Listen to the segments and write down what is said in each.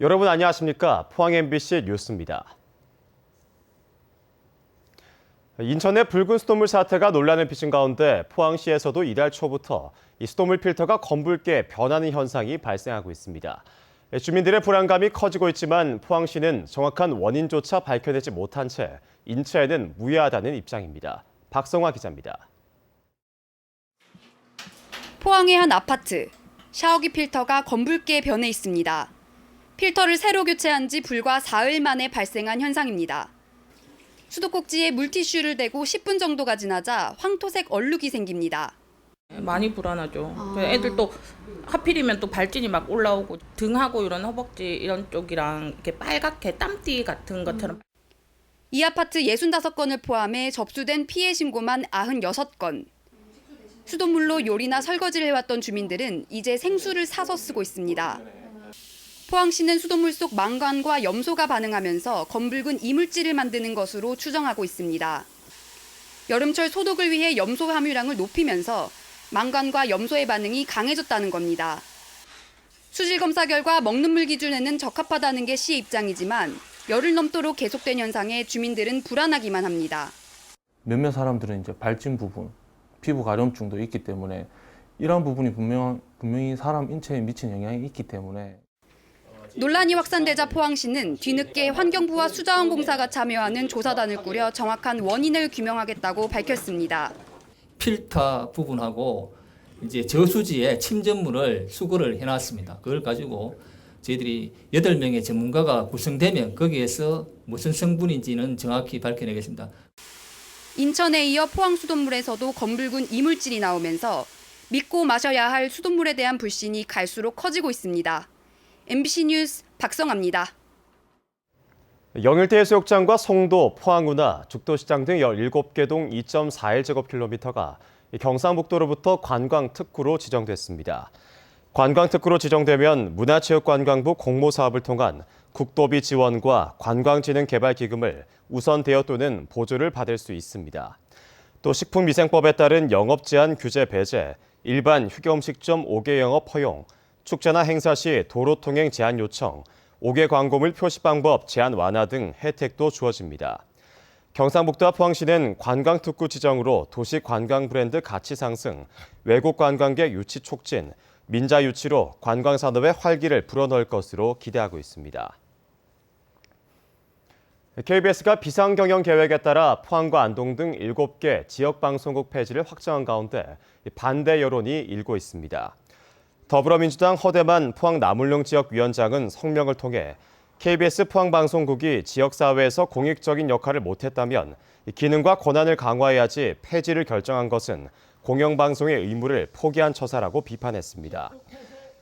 여러분 안녕하십니까? 포항 MBC 뉴스입니다. 인천의 붉은 수돗물 사태가 논란을 빚은 가운데 포항시에서도 이달 초부터 이 수돗물 필터가 검붉게 변하는 현상이 발생하고 있습니다. 주민들의 불안감이 커지고 있지만 포항시는 정확한 원인조차 밝혀내지 못한 채 인체에는 무해하다는 입장입니다. 박성화 기자입니다. 포항의 한 아파트. 샤워기 필터가 검붉게 변해 있습니다. 필터를 새로 교체한 지 불과 사흘 만에 발생한 현상입니다. 수도꼭지에 물티슈를 대고 10분 정도가 지나자 황토색 얼룩이 생깁니다. 많이 불안하죠. 그 애들도 하필이면 또 발진이 막 올라오고 등하고 이런 허벅지 이런 쪽이랑 이렇게 빨갛게 땀띠 같은 것처럼 이 아파트 65건을 포함해 접수된 피해 신고만 96건. 수돗물로 요리나 설거지를 해왔던 주민들은 이제 생수를 사서 쓰고 있습니다. 포항시는 수돗물 속 망간과 염소가 반응하면서 검붉은 이물질을 만드는 것으로 추정하고 있습니다. 여름철 소독을 위해 염소 함유량을 높이면서 망간과 염소의 반응이 강해졌다는 겁니다. 수질 검사 결과 먹는 물 기준에는 적합하다는 게 시의 입장이지만 열흘 넘도록 계속된 현상에 주민들은 불안하기만 합니다. 몇몇 사람들은 이제 발진 부분, 피부 가려움증도 있기 때문에 이러한 부분이 분명, 분명히 사람 인체에 미친 영향이 있기 때문에 논란이 확산되자 포항시는 뒤늦게 환경부와 수자원공사가 참여하는 조사단을 꾸려 정확한 원인을 규명하겠다고 밝혔습니다. 필터 부분하고 이제 저수지에 침전물을 수거를 해놨습니다. 그걸 가지고 저희들이 8명의 전문가가 구성되면 거기에서 무슨 성분인지는 정확히 밝혀내겠습니다. 인천에 이어 포항 수돗물에서도 검붉은 이물질이 나오면서 믿고 마셔야 할 수돗물에 대한 불신이 갈수록 커지고 있습니다. MBC 뉴스 박성아입니다. 영일대 해수욕장과 송도, 포항 운하, 죽도시장 등 17개 동 2.41제곱킬로미터가 경상북도로부터 관광특구로 지정됐습니다. 관광특구로 지정되면 문화체육관광부 공모사업을 통한 국도비 지원과 관광진흥개발기금을 우선 대여 또는 보조를 받을 수 있습니다. 또 식품위생법에 따른 영업 제한 규제 배제, 일반 휴게음식점 5개 영업 허용, 축제나 행사 시 도로 통행 제한 요청, 5개 광고물 표시 방법 제한 완화 등 혜택도 주어집니다. 경상북도와 포항시는 관광특구 지정으로 도시 관광 브랜드 가치 상승, 외국 관광객 유치 촉진, 민자 유치로 관광 산업의 활기를 불어넣을 것으로 기대하고 있습니다. KBS가 비상 경영 계획에 따라 포항과 안동 등 7개 지역 방송국 폐지를 확정한 가운데 반대 여론이 일고 있습니다. 더불어민주당 허대만 포항 남울릉 지역 위원장은 성명을 통해 KBS 포항 방송국이 지역 사회에서 공익적인 역할을 못했다면 기능과 권한을 강화해야지 폐지를 결정한 것은 공영방송의 의무를 포기한 처사라고 비판했습니다.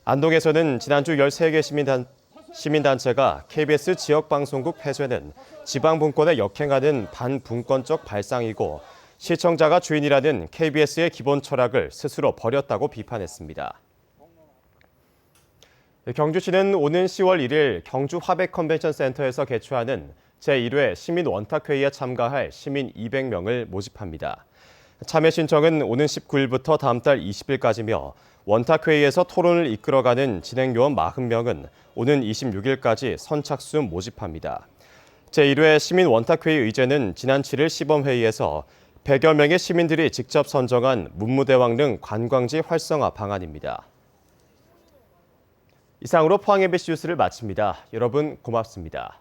안동에서는 지난주 13개 시민단, 시민단체가 KBS 지역방송국 폐쇄는 지방분권에 역행하는 반분권적 발상이고 시청자가 주인이라는 KBS의 기본 철학을 스스로 버렸다고 비판했습니다. 경주시는 오는 10월 1일 경주 화백 컨벤션 센터에서 개최하는 제1회 시민 원탁회의에 참가할 시민 200명을 모집합니다. 참여 신청은 오는 19일부터 다음 달 20일까지며 원탁회의에서 토론을 이끌어가는 진행요원 40명은 오는 26일까지 선착순 모집합니다. 제1회 시민 원탁회의 의제는 지난 7일 시범회의에서 100여 명의 시민들이 직접 선정한 문무대왕 등 관광지 활성화 방안입니다. 이상으로 포항 MBC 뉴스를 마칩니다. 여러분 고맙습니다.